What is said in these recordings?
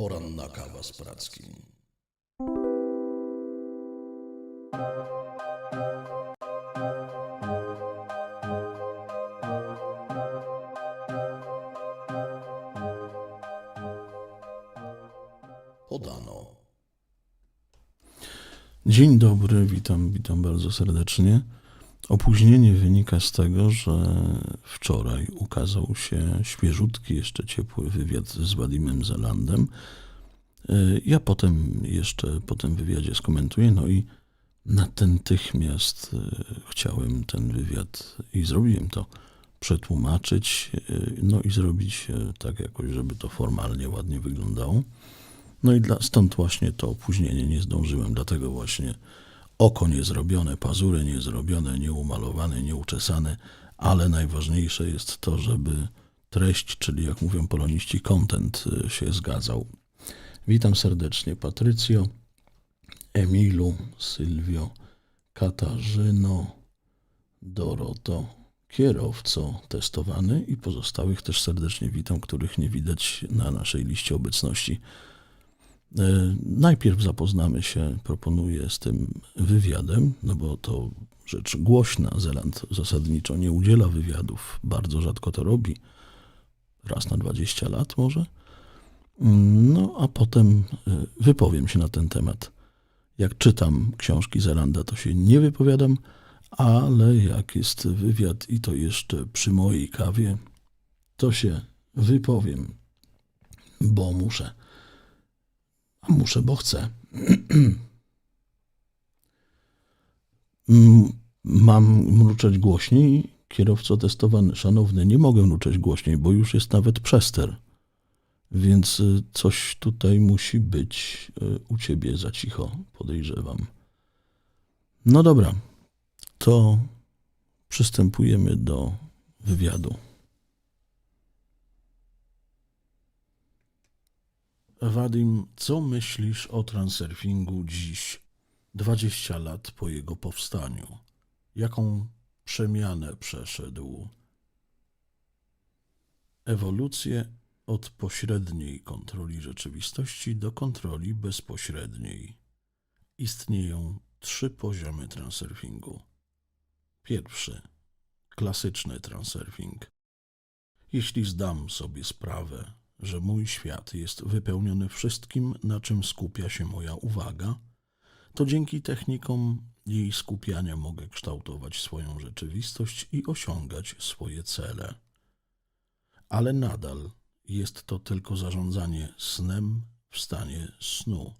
Poranna kawa z Prackim. Podano. Dzień dobry, witam, witam bardzo serdecznie. Opóźnienie wynika z tego, że wczoraj ukazał się świeżutki, jeszcze ciepły wywiad z Wadimem Zelandem. Y, Ja potem jeszcze po tym wywiadzie skomentuję, no i natychmiast y, chciałem ten wywiad i zrobiłem to przetłumaczyć, y, no i zrobić tak jakoś, żeby to formalnie ładnie wyglądało. No i dla, stąd właśnie to opóźnienie nie zdążyłem, dlatego właśnie oko nie zrobione, pazury nie zrobione, nie umalowane, nie uczesane, ale najważniejsze jest to, żeby treść, czyli jak mówią poloniści, content y, się zgadzał. Witam serdecznie Patrycjo, Emilu, Sylwio, Katarzyno, Doroto, kierowco testowany i pozostałych też serdecznie witam, których nie widać na naszej liście obecności. E, Najpierw zapoznamy się, proponuję, z tym wywiadem, no bo to rzecz głośna. Zeland zasadniczo nie udziela wywiadów, bardzo rzadko to robi, raz na 20 lat może. No a potem e, wypowiem się na ten temat. Jak czytam książki Zelanda, to się nie wypowiadam, ale jak jest wywiad i to jeszcze przy mojej kawie, to się wypowiem, bo muszę. Muszę, bo chcę. Mam mruczeć głośniej? Kierowco testowany, szanowny, nie mogę mruczeć głośniej, bo już jest nawet przester. Więc y, coś tutaj musi być y, u ciebie za cicho, podejrzewam. No dobra, to przystępujemy do wywiadu. Wadim, co myślisz o transurfingu dziś, 20 lat po jego powstaniu? Jaką przemianę przeszedł? Ewolucję od pośredniej kontroli rzeczywistości do kontroli bezpośredniej. Istnieją trzy poziomy transurfingu. Pierwszy klasyczny transurfing. Jeśli zdam sobie sprawę, że mój świat jest wypełniony wszystkim, na czym skupia się moja uwaga, to dzięki technikom jej skupiania mogę kształtować swoją rzeczywistość i osiągać swoje cele. Ale nadal jest to tylko zarządzanie snem w stanie snu.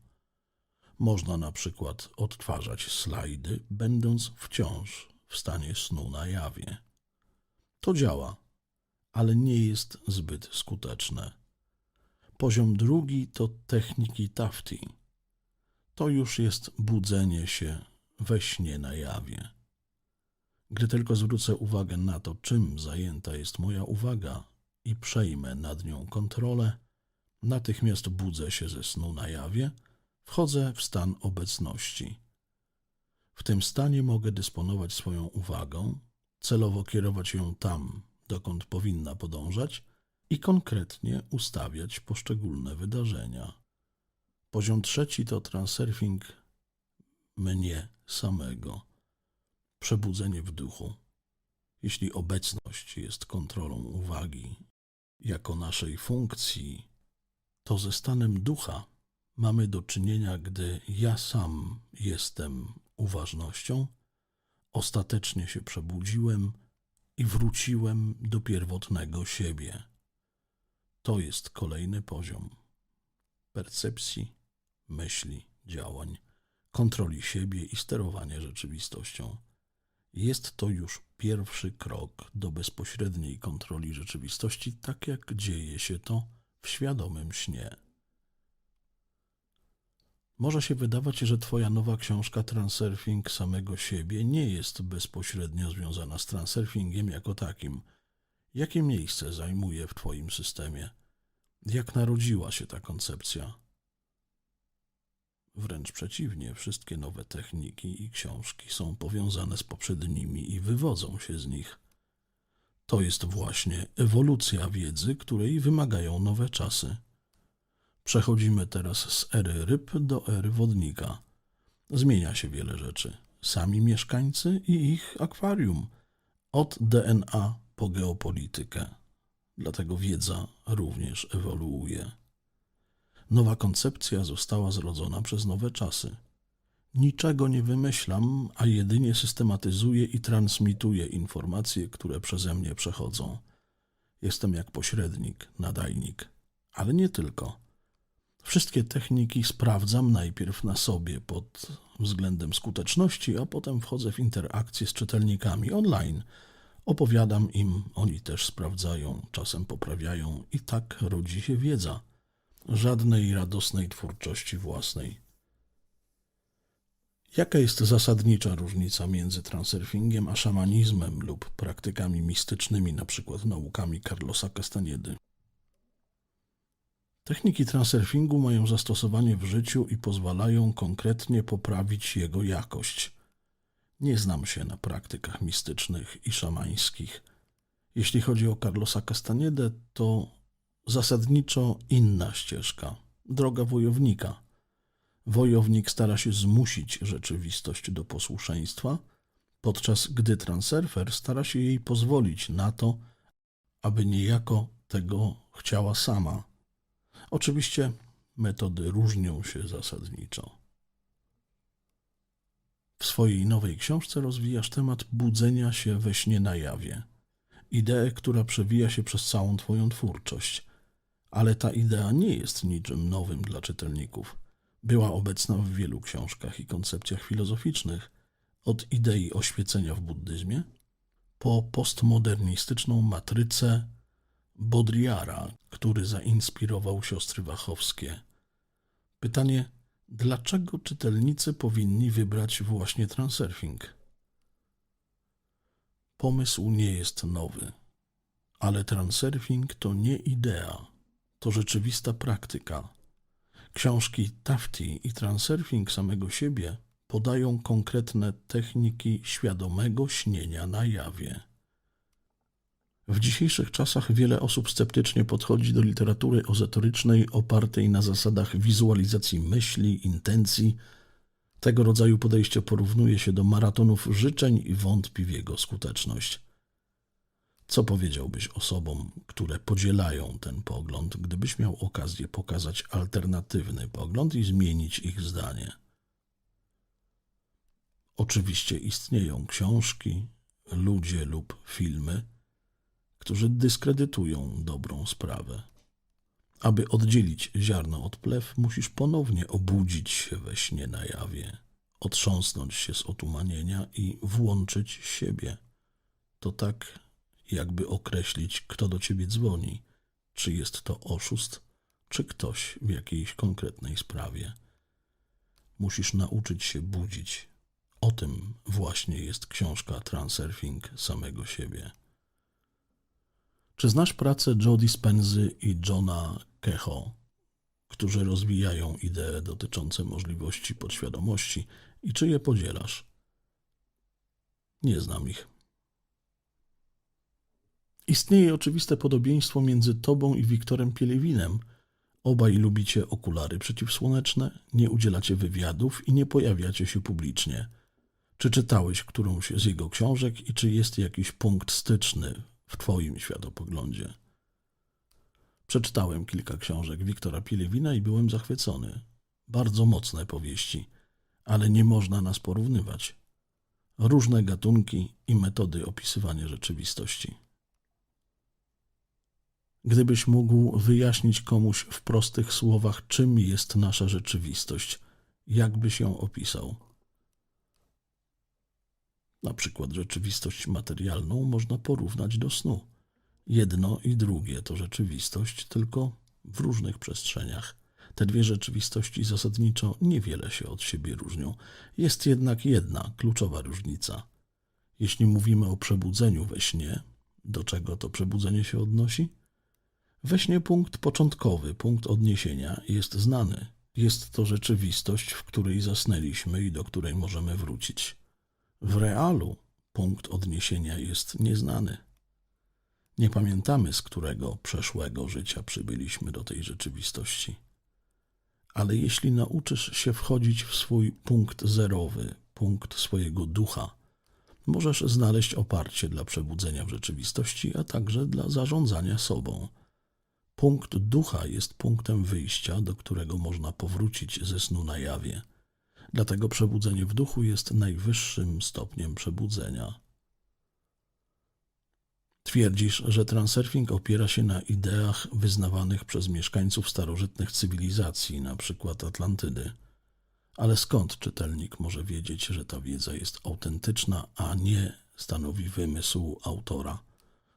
Można na przykład odtwarzać slajdy, będąc wciąż w stanie snu na jawie. To działa, ale nie jest zbyt skuteczne. Poziom drugi to techniki Tafti. To już jest budzenie się we śnie na jawie. Gdy tylko zwrócę uwagę na to, czym zajęta jest moja uwaga i przejmę nad nią kontrolę, natychmiast budzę się ze snu na jawie, wchodzę w stan obecności. W tym stanie mogę dysponować swoją uwagą, celowo kierować ją tam, dokąd powinna podążać i konkretnie ustawiać poszczególne wydarzenia. Poziom trzeci to transurfing mnie samego, przebudzenie w duchu. Jeśli obecność jest kontrolą uwagi jako naszej funkcji, to ze stanem ducha mamy do czynienia, gdy ja sam jestem uważnością, ostatecznie się przebudziłem i wróciłem do pierwotnego siebie. To jest kolejny poziom percepcji, myśli, działań, kontroli siebie i sterowania rzeczywistością. Jest to już pierwszy krok do bezpośredniej kontroli rzeczywistości, tak jak dzieje się to w świadomym śnie. Może się wydawać, że Twoja nowa książka Transurfing samego siebie nie jest bezpośrednio związana z transurfingiem jako takim. Jakie miejsce zajmuje w Twoim systemie? Jak narodziła się ta koncepcja? Wręcz przeciwnie, wszystkie nowe techniki i książki są powiązane z poprzednimi i wywodzą się z nich. To jest właśnie ewolucja wiedzy, której wymagają nowe czasy. Przechodzimy teraz z ery ryb do ery wodnika. Zmienia się wiele rzeczy. Sami mieszkańcy i ich akwarium. Od DNA po geopolitykę. Dlatego wiedza również ewoluuje. Nowa koncepcja została zrodzona przez nowe czasy. Niczego nie wymyślam, a jedynie systematyzuję i transmituję informacje, które przeze mnie przechodzą. Jestem jak pośrednik, nadajnik, ale nie tylko. Wszystkie techniki sprawdzam najpierw na sobie pod względem skuteczności, a potem wchodzę w interakcję z czytelnikami online. Opowiadam im, oni też sprawdzają, czasem poprawiają i tak rodzi się wiedza. Żadnej radosnej twórczości własnej. Jaka jest zasadnicza różnica między transurfingiem a szamanizmem lub praktykami mistycznymi, np. naukami Carlosa Castaniedy? Techniki transurfingu mają zastosowanie w życiu i pozwalają konkretnie poprawić jego jakość. Nie znam się na praktykach mistycznych i szamańskich. Jeśli chodzi o Carlosa Castaniedę, to zasadniczo inna ścieżka droga wojownika. Wojownik stara się zmusić rzeczywistość do posłuszeństwa, podczas gdy transurfer stara się jej pozwolić na to, aby niejako tego chciała sama. Oczywiście metody różnią się zasadniczo. W swojej nowej książce rozwijasz temat budzenia się we śnie na jawie. Ideę, która przewija się przez całą Twoją twórczość. Ale ta idea nie jest niczym nowym dla czytelników. Była obecna w wielu książkach i koncepcjach filozoficznych, od idei oświecenia w buddyzmie po postmodernistyczną matrycę Baudrillara, który zainspirował siostry Wachowskie. Pytanie, dlaczego czytelnicy powinni wybrać właśnie transurfing? Pomysł nie jest nowy, ale transurfing to nie idea, to rzeczywista praktyka. Książki Tafti i Transurfing samego siebie podają konkretne techniki świadomego śnienia na jawie. W dzisiejszych czasach wiele osób sceptycznie podchodzi do literatury ezoterycznej opartej na zasadach wizualizacji myśli, intencji. Tego rodzaju podejście porównuje się do maratonów życzeń i wątpi w jego skuteczność. Co powiedziałbyś osobom, które podzielają ten pogląd, gdybyś miał okazję pokazać alternatywny pogląd i zmienić ich zdanie? Oczywiście istnieją książki, ludzie lub filmy, którzy dyskredytują dobrą sprawę. Aby oddzielić ziarno od plew, musisz ponownie obudzić się we śnie na jawie, otrząsnąć się z otumanienia i włączyć siebie. To tak, jakby określić, kto do ciebie dzwoni, czy jest to oszust, czy ktoś w jakiejś konkretnej sprawie. Musisz nauczyć się budzić. O tym właśnie jest książka Transurfing samego siebie. Czy znasz pracę Joe Dispenzy i Johna Keho, którzy rozwijają idee dotyczące możliwości podświadomości i czy je podzielasz? Nie znam ich. Istnieje oczywiste podobieństwo między tobą i Wiktorem Pielewinem. Obaj lubicie okulary przeciwsłoneczne, nie udzielacie wywiadów i nie pojawiacie się publicznie. Czy czytałeś którąś z jego książek i czy jest jakiś punkt styczny w Twoim światopoglądzie. Przeczytałem kilka książek Wiktora Pilewina i byłem zachwycony. Bardzo mocne powieści, ale nie można nas porównywać. Różne gatunki i metody opisywania rzeczywistości. Gdybyś mógł wyjaśnić komuś w prostych słowach, czym jest nasza rzeczywistość, jak byś ją opisał? Na przykład rzeczywistość materialną można porównać do snu. Jedno i drugie to rzeczywistość, tylko w różnych przestrzeniach. Te dwie rzeczywistości zasadniczo niewiele się od siebie różnią. Jest jednak jedna kluczowa różnica. Jeśli mówimy o przebudzeniu we śnie, do czego to przebudzenie się odnosi? We śnie punkt początkowy, punkt odniesienia jest znany. Jest to rzeczywistość, w której zasnęliśmy i do której możemy wrócić. W realu punkt odniesienia jest nieznany. Nie pamiętamy, z którego przeszłego życia przybyliśmy do tej rzeczywistości. Ale jeśli nauczysz się wchodzić w swój punkt zerowy, punkt swojego ducha, możesz znaleźć oparcie dla przebudzenia w rzeczywistości, a także dla zarządzania sobą. Punkt ducha jest punktem wyjścia, do którego można powrócić ze snu na jawie. Dlatego przebudzenie w duchu jest najwyższym stopniem przebudzenia. Twierdzisz, że transurfing opiera się na ideach wyznawanych przez mieszkańców starożytnych cywilizacji, np. Atlantydy. Ale skąd czytelnik może wiedzieć, że ta wiedza jest autentyczna, a nie stanowi wymysł autora,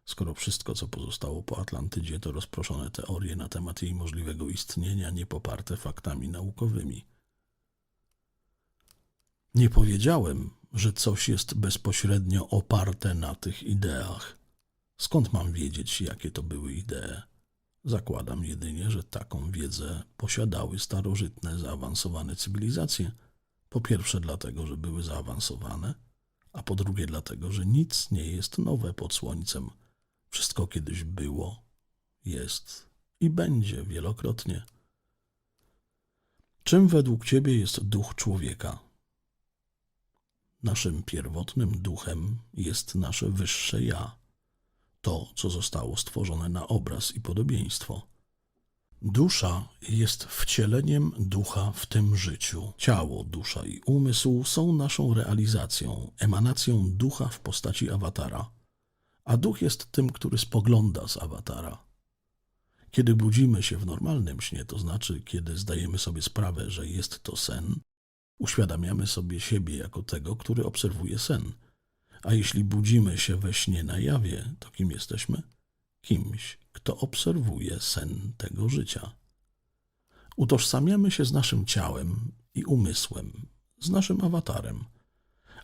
skoro wszystko, co pozostało po Atlantydzie, to rozproszone teorie na temat jej możliwego istnienia, nie poparte faktami naukowymi? Nie powiedziałem, że coś jest bezpośrednio oparte na tych ideach. Skąd mam wiedzieć, jakie to były idee? Zakładam jedynie, że taką wiedzę posiadały starożytne, zaawansowane cywilizacje. Po pierwsze, dlatego, że były zaawansowane, a po drugie, dlatego, że nic nie jest nowe pod słońcem. Wszystko kiedyś było, jest i będzie wielokrotnie. Czym według Ciebie jest duch człowieka? Naszym pierwotnym duchem jest nasze wyższe ja to, co zostało stworzone na obraz i podobieństwo. Dusza jest wcieleniem ducha w tym życiu. Ciało, dusza i umysł są naszą realizacją, emanacją ducha w postaci awatara, a duch jest tym, który spogląda z awatara. Kiedy budzimy się w normalnym śnie, to znaczy kiedy zdajemy sobie sprawę, że jest to sen, uświadamiamy sobie siebie jako tego, który obserwuje sen – a jeśli budzimy się we śnie na jawie, to kim jesteśmy? Kimś, kto obserwuje sen tego życia. Utożsamiamy się z naszym ciałem i umysłem, z naszym awatarem,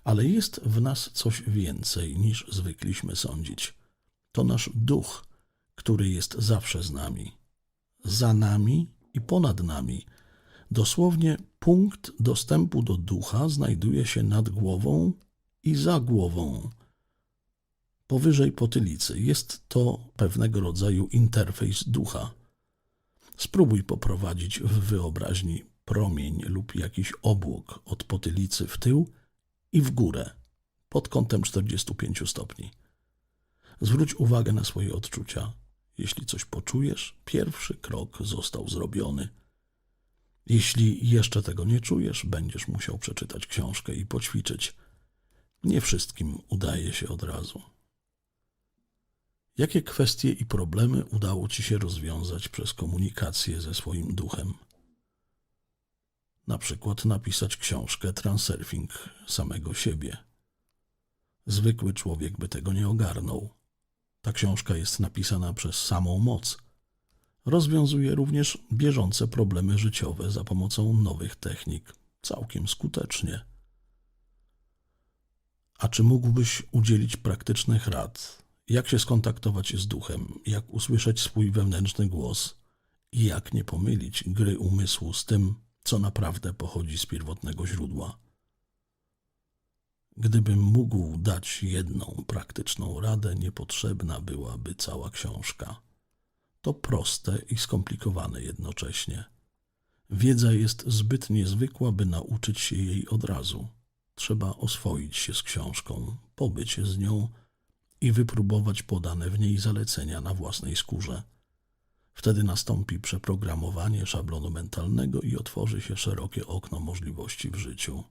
ale jest w nas coś więcej niż zwykliśmy sądzić. To nasz duch, który jest zawsze z nami, za nami i ponad nami. Dosłownie punkt dostępu do ducha znajduje się nad głową i za głową. Powyżej potylicy jest to pewnego rodzaju interfejs ducha. Spróbuj poprowadzić w wyobraźni promień lub jakiś obłok od potylicy w tył i w górę pod kątem 45 stopni. Zwróć uwagę na swoje odczucia. Jeśli coś poczujesz, pierwszy krok został zrobiony. Jeśli jeszcze tego nie czujesz, będziesz musiał przeczytać książkę i poćwiczyć. Nie wszystkim udaje się od razu. Jakie kwestie i problemy udało Ci się rozwiązać przez komunikację ze swoim duchem? Na przykład napisać książkę Transurfing samego siebie. Zwykły człowiek by tego nie ogarnął. Ta książka jest napisana przez samą moc. Rozwiązuje również bieżące problemy życiowe za pomocą nowych technik, całkiem skutecznie. A czy mógłbyś udzielić praktycznych rad, jak się skontaktować z duchem, jak usłyszeć swój wewnętrzny głos i jak nie pomylić gry umysłu z tym, co naprawdę pochodzi z pierwotnego źródła? Gdybym mógł dać jedną praktyczną radę, niepotrzebna byłaby cała książka. To proste i skomplikowane jednocześnie. Wiedza jest zbyt niezwykła, by nauczyć się jej od razu. Trzeba oswoić się z książką, pobyć z nią i wypróbować podane w niej zalecenia na własnej skórze. Wtedy nastąpi przeprogramowanie szablonu mentalnego i otworzy się szerokie okno możliwości w życiu.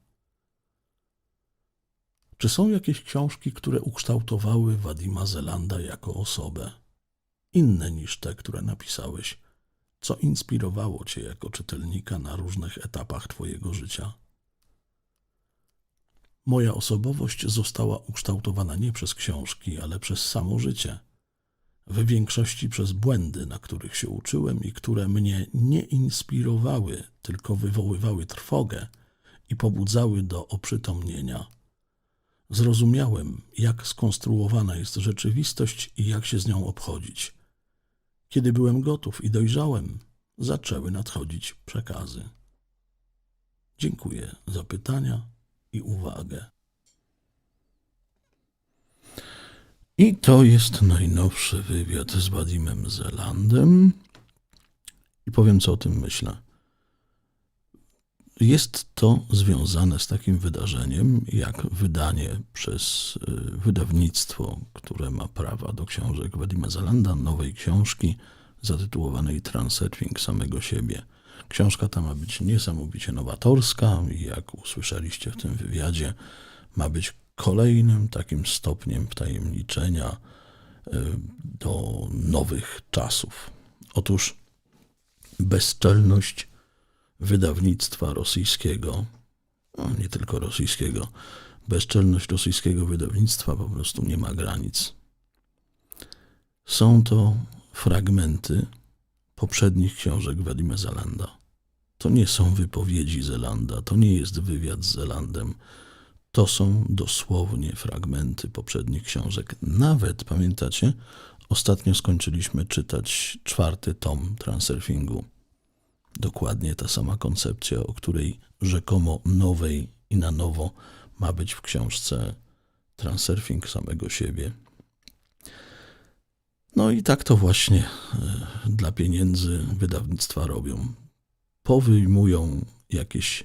Czy są jakieś książki, które ukształtowały Wadima Zelanda jako osobę? Inne niż te, które napisałeś? Co inspirowało cię jako czytelnika na różnych etapach twojego życia? Moja osobowość została ukształtowana nie przez książki, ale przez samo życie. W większości przez błędy, na których się uczyłem i które mnie nie inspirowały, tylko wywoływały trwogę i pobudzały do oprzytomnienia. Zrozumiałem, jak skonstruowana jest rzeczywistość i jak się z nią obchodzić. Kiedy byłem gotów i dojrzałem, zaczęły nadchodzić przekazy. Dziękuję za pytania i uwagę. I to jest najnowszy wywiad z Wadimem Zelandem. I powiem, co o tym myślę. Jest to związane z takim wydarzeniem, jak wydanie przez y, wydawnictwo, które ma prawa do książek Wadima Zalanda, nowej książki zatytułowanej Transurfing samego siebie. Książka ta ma być niesamowicie nowatorska i jak usłyszeliście w tym wywiadzie, ma być kolejnym takim stopniem wtajemniczenia y, do nowych czasów. Otóż bezczelność wydawnictwa rosyjskiego, no nie tylko rosyjskiego, bezczelność rosyjskiego wydawnictwa po prostu nie ma granic. Są to fragmenty poprzednich książek Wadima Zelanda. To nie są wypowiedzi Zelanda, to nie jest wywiad z Zelandem. To są dosłownie fragmenty poprzednich książek. Nawet, pamiętacie, ostatnio skończyliśmy czytać czwarty tom Transurfingu. Dokładnie ta sama koncepcja, o której rzekomo nowej i na nowo ma być w książce Transurfing samego siebie. No i tak to właśnie e, dla pieniędzy wydawnictwa robią. Powyjmują jakieś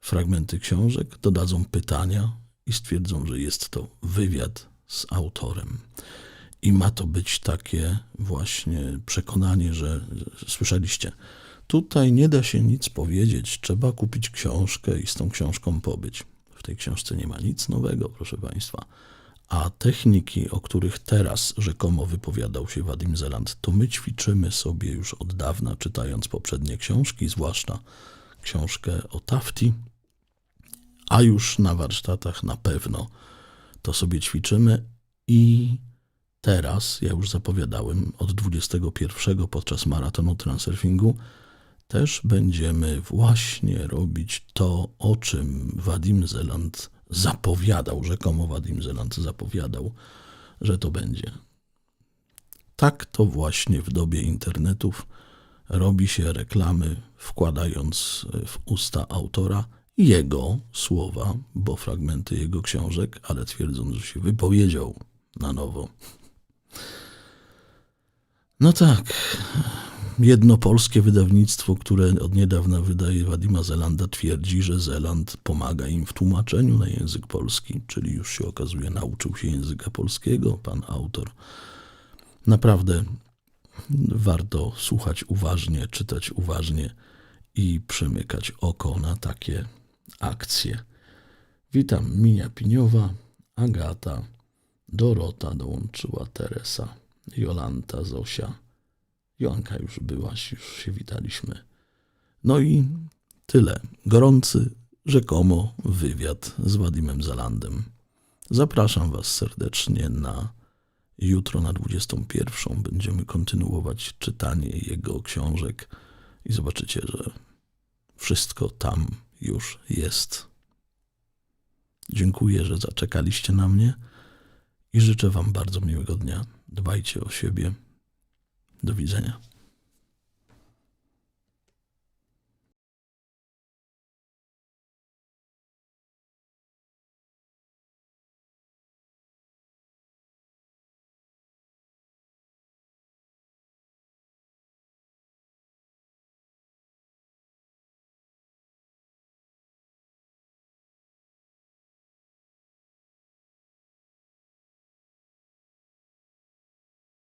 fragmenty książek, dodadzą pytania i stwierdzą, że jest to wywiad z autorem. I ma to być takie właśnie przekonanie, że słyszeliście, tutaj nie da się nic powiedzieć, trzeba kupić książkę i z tą książką pobyć. W tej książce nie ma nic nowego, proszę Państwa. A techniki, o których teraz rzekomo wypowiadał się Wadim Zeland, to my ćwiczymy sobie już od dawna, czytając poprzednie książki, zwłaszcza książkę o Tafti, a już na warsztatach na pewno to sobie ćwiczymy i teraz, ja już zapowiadałem, od 21 podczas maratonu transurfingu też będziemy właśnie robić to, o czym Wadim Zeland zapowiadał, rzekomo Wadim Zeland zapowiadał, że to będzie. Tak to właśnie w dobie internetów robi się reklamy, wkładając w usta autora jego słowa, bo fragmenty jego książek, ale twierdząc, że się wypowiedział na nowo. No tak, jedno polskie wydawnictwo, które od niedawna wydaje Wadima Zelanda, twierdzi, że Zeland pomaga im w tłumaczeniu na język polski, czyli już się okazuje, nauczył się języka polskiego, pan autor. Naprawdę warto słuchać uważnie, czytać uważnie i przymykać oko na takie akcje. Witam, Minia Piniowa, Agata, Dorota dołączyła, Teresa, Jolanta, Zosia. Joanka już byłaś, już się witaliśmy. No i tyle. Gorący, rzekomo wywiad z Wadimem Zalandem. Zapraszam Was serdecznie na jutro na 21. Będziemy kontynuować czytanie jego książek i zobaczycie, że wszystko tam już jest. Dziękuję, że zaczekaliście na mnie i życzę Wam bardzo miłego dnia. Dbajcie o siebie. Do widzenia.